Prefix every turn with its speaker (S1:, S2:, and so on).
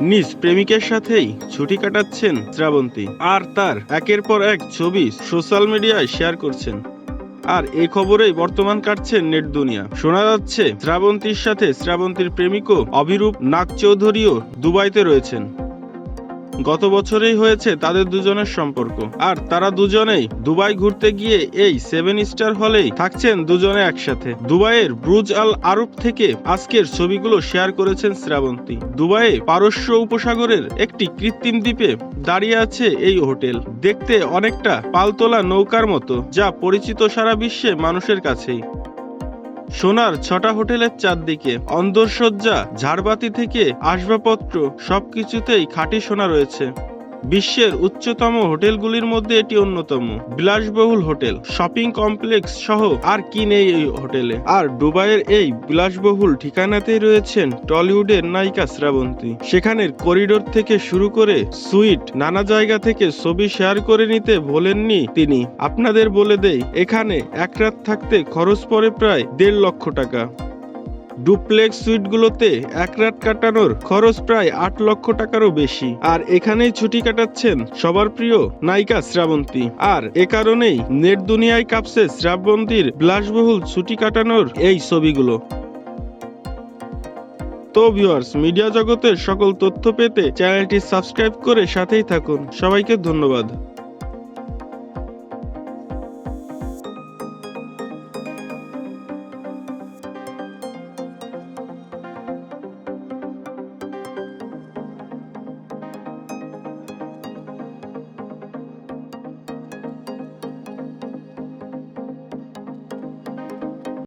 S1: নিজ প্রেমিকের সাথেই ছুটি কাটাচ্ছেন শ্রাবন্তী। আর তার একের পর এক ছবি সোশ্যাল মিডিয়ায় শেয়ার করছেন। আর এই খবরেই বর্তমান কাটছে নেট দুনিয়া। শোনা যাচ্ছে, শ্রাবন্তীর সাথে শ্রাবন্তীর প্রেমিকও অভিরূপ নাগ চৌধুরীও দুবাইতে রয়েছেন। গত বছরেই হয়েছে তাদের দুজনের সম্পর্ক। আর তারা দুজনেই দুবাই ঘুরতে গিয়ে এই সেভেন স্টার হলেই থাকছেন দুজনে একসাথে। দুবাইয়ের ব্রুজ আল আরব থেকে আজকের ছবিগুলো শেয়ার করেছেন শ্রাবন্তী। দুবাইয়ে পারস্য উপসাগরের একটি কৃত্রিম দ্বীপে দাঁড়িয়ে আছে এই হোটেল। দেখতে অনেকটা পালতোলা নৌকার মতো, যা পরিচিত সারা বিশ্বে মানুষের কাছেই। সোনার ছটা হোটেলের চারদিকে অন্দরসজ্জা ঝাড়বাতি থেকে আসবাবপত্র সবকিছুতেই খাঁটি সোনা রয়েছে। বিশ্বের উচ্চতম হোটেলগুলির মধ্যে এটি অন্যতম। বিলাসবহুল হোটেল, শপিং কমপ্লেক্স সহ আর কি নেই এই হোটেলে। আর দুবাইয়ের এই বিলাসবহুল ঠিকানাতেই রয়েছেন টলিউডের নায়িকা শ্রাবন্তী। সেখানের করিডোর থেকে শুরু করে সুইট নানা জায়গা থেকে ছবি শেয়ার করে নিতে ভোলেননি তিনি। আপনাদের বলে দেই, এখানে এক রাত থাকতে খরচ পড়ে প্রায় দেড় লক্ষ টাকা। ডুপ্লেক্স সুইটগুলোতে এক রাত কাটানোর খরচ প্রায় আট লক্ষ টাকারও বেশি। আর এখানেই ছুটি কাটাচ্ছেন সবার প্রিয় নায়িকা শ্রাবন্তী। আর এ কারণেই নেট দুনিয়ায় কাঁপছে শ্রাবন্তীর বিলাসবহুল ছুটি কাটানোর এই ছবিগুলো। তো ভিউয়ার্স মিডিয়া জগতের সকল তথ্য পেতে চ্যানেলটি সাবস্ক্রাইব করে সাথেই থাকুন। সবাইকে ধন্যবাদ।